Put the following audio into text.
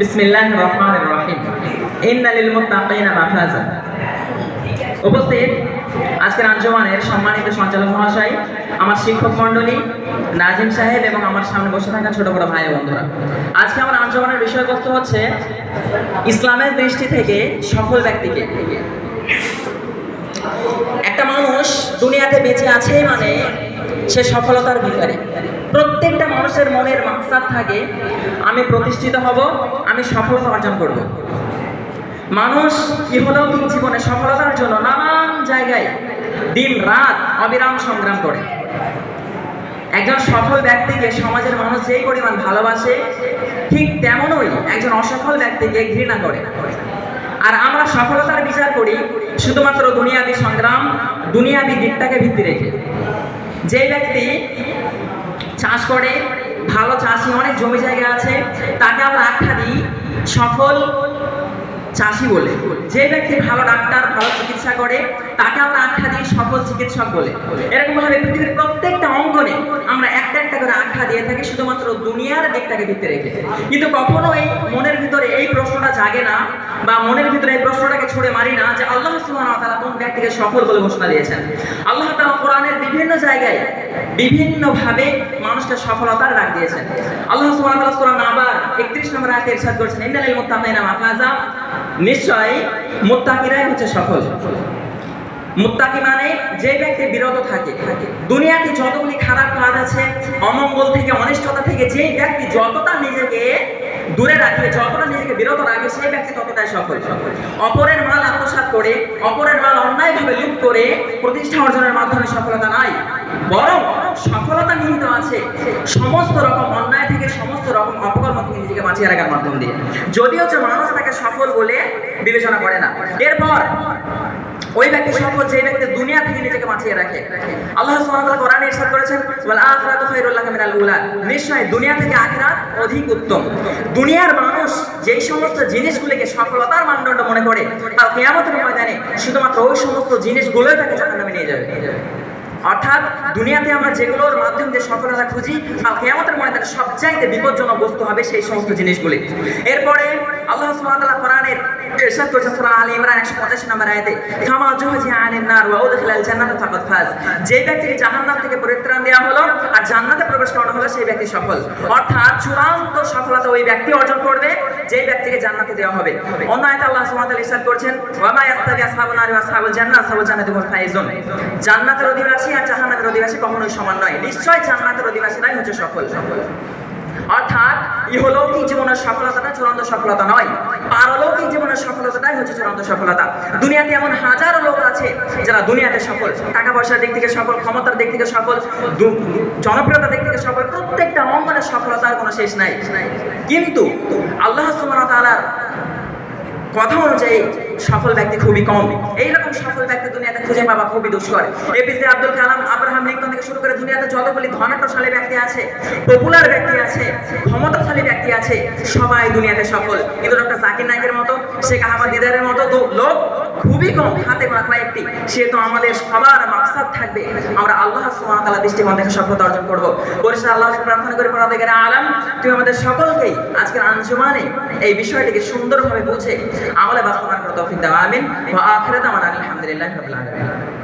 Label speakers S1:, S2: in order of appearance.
S1: বিসমিল্লাহ রহমান রহিম। ইন্নালিল মুত্তাকিনা মাফাজা উপস্থিত আজকের আঞ্জমানের সম্মানিত সঞ্চালক মহাশয়, আমার শিক্ষক মণ্ডলী, নাজিম সাহেব এবং আমার সামনে বসে থাকা ছোট বড় ভাই বন্ধুরা। আজকে আমার আঞ্জমানের বিষয়বস্তু হচ্ছে ইসলামের দৃষ্টি থেকে সফল ব্যক্তিকে। একটা মানুষ দুনিয়াতে বেঁচে আছে মানে সে সফলতার ভিতরে মানুষের মনের মাকসাদ থাকে, আমি প্রতিষ্ঠিত হব, আমি সফলতা অর্জন করব। মানুষ ইহলৌকিক জীবনে সফলতার জন্য নানান জায়গায় দিন রাত অবিরাম সংগ্রাম করে। একজন সফল ব্যক্তিকে সমাজের মানুষ যেই পরিমাণ ভালোবাসে, ঠিক তেমনই একজন অসফল ব্যক্তিকে ঘৃণা করে। আর আমরা সফলতার বিচার করি শুধুমাত্র দুনিয়াবি সংগ্রাম, দুনিয়াবি দিকটাকে ভিত্তি রেখে। যে ব্যক্তি চাষ করে, ভালো চাষি, অনেক জমি জায়গা আছে, তাকে আমরা আখ্যা দিই সফল চাষি বলে। যে ব্যক্তি ভালো ডাক্তার, ভালো চিকিৎসা করে তাকে আমরা আখ্যা দিই সফল চিকিৎসক বলে। এরকম ভাবে পৃথিবীর প্রত্যেকটা অঙ্গনে আমরা একটা একটা করে আখ্যা দিয়ে থাকি, শুধুমাত্র দুনিয়ার দিকটাকে ভিত্তি রেখে। কিন্তু কখনোই মনের ভিতরে এই প্রশ্নটা জাগে না, বা মনের ভিতরে এই প্রশ্নটাকে ছুড়ে মারি না যে আল্লাহ সুবহানাহু ওয়া কোন ব্যক্তিকে সফল বলে ঘোষণা দিয়েছেন। আল্লাহ তাআলা কোরআনের বিভিন্ন জায়গায় বিভিন্ন ভাবে মানুষকে সফলতার ডাক দিয়েছেন। আল্লাহ সুবহানাহু ওয়া তাআলা সূরা নাবার 31 নম্বর আয়াতে ইরশাদ করেছেন, ইন্নালিল মুত্তাকিনা মাফাজা নিশ্চয় মুত্তাকিরাই হচ্ছে সফল। মুত্তাকি মানে যে ব্যক্তি বিরত থাকে। দুনিয়াতে যতগুলি খারাপ কাজ আছে, অমঙ্গল থেকে, অনিষ্টতা থেকে যে ব্যক্তি যতটা নিজেকে দূরে রাখে, যতটা নিজেকে বিরত রাখে, সেই ব্যক্তি ততটাই সফল। অপরের মাল আত্মসাৎ করে, অপরের মাল অন্যায়ভাবে লুট করে, প্রতিষ্ঠা অর্জনের মাধ্যমে সফলতা নাই। বরং সফলতা নিহিত আছে। সমস্ত রকম অন্যায় থেকে সমস্ত রকম অপকর্ম থেকে নিজেকে বাঁচিয়ে রাখার মাধ্যম দিয়ে। যদিও যে মানুষ তাকে সফল বলে বিবেচনা করে না। এরপর ওই ব্যক্তি সফল যে ব্যক্তি দুনিয়া থেকে নিজেকে বাঁচিয়ে রাখে। আল্লাহ সুবহানাহু কোরআনে ইরশাদ করেছেন, ওয়াল আখিরাতু খায়রুল লাকা নিশ্চয় দুনিয়া থেকে আখিরাত অধিক উত্তম। দুনিয়ার মানুষ যেই সমস্ত জিনিসগুলোকে সফলতার মানদণ্ড মনে করে আর কিয়ামতের ময়দানে শুধুমাত্র ওই সমস্ত জিনিসগুলোই তাকে জাহান্নামে নিয়ে যাবে। অর্থাৎ দুনিয়াতে আমরা যেগুলোর মাধ্যম দিয়ে সফলতা খুঁজি, আর কেয়ামতের ময়দানে সবচাইতে বিপজ্জনক বস্তু হবে সেই সমস্ত জিনিসগুলি। এরপরে আল্লাহ সুবহানাহু কোরআনের ইরশাদ করেছেন সূরা আলে ইমরান 185 নম্বর আয়াতে, ফামা জুহজি আনিন নার জান্নাত যে থেকে পরিত্রাণ দেওয়া হলো আর প্রবেশ সেই ব্যক্তি সফল। অর্থাৎ চূড়ান্ত সফলতা ওই ব্যক্তি অর্জন করবে। যে ব্যক্তিকে জান্নাতে দেওয়া হবে। অন্য আয়াত আল্লাহ সুবহানাহু ওয়া তাআলা করেছেন ওয়া মা ইয়াস্তাবি আসহাবুন নারি ওয়া আসহাবুল জান্নাহ আসহাবুল জান্নাতি হুম ফাইজুন। জান্নাতের অধিবাসী আর জাহান্নামের অধিবাসী কখনোই সমান নয়। নিশ্চয় জান্নাতের অধিবাসীরাই হচ্ছে সফল। অর্থাৎ ইহলৌকিক জীবনের সফলতাটা চূড়ান্ত সফলতা নয়। পারলৌকিক জীবনের সফলতাটাই হচ্ছে চূড়ান্ত সফলতা। দুনিয়াতে এমন হাজারো লোক আছে যারা দুনিয়াতে সফল। টাকা পয়সার দিক থেকে সফল, ক্ষমতার দিক থেকে সফল জনপ্রিয়তার দিক থেকে সফল, প্রত্যেকটা অঙ্গনের সফলতার কোনো শেষ নাই। কিন্তু আল্লাহ ওয়া কথা অনুযায়ী সফল ব্যক্তি খুবই কম। এইরকম সফল ব্যক্তি দুনিয়াতে খুঁজে পাওয়া খুবই দুষ্কর। এপিজে আব্দুল কালাম, আব্রাহাম থেকে শুরু করে দুনিয়াতে যতগুলি ধনাট্যশালী ব্যক্তি আছে পপুলার ব্যক্তি আছে, ক্ষমতাশালী ব্যক্তি আছে, সবাই দুনিয়াতে সফল। কিন্তু ডক্টর জাকির নায়কের মতো, শেখ আহমদ দিদারের মতো লোক খুবই কম হাতে গোনা কয়েকটি সে তো আমাদের সবার মাকসাদ থাকবে। আমরা আল্লাহ ওয়া তাআলা দৃষ্টিকোণ থেকে সফলতা অর্জন করব। পরিশেষে আল্লাহকে প্রার্থনা করে পড়াতে আলাম। তুমি আমাদের সকলকেই আজকের আঞ্জুমানে এই বিষয়টিকে সুন্দরভাবে বুঝে আমলে বাস্তবায়ন করতে তৌফিক দাও। আমিন। ওয়া আখিরাত আলহামদুলিল্লাহি রাব্বিল আলামিন।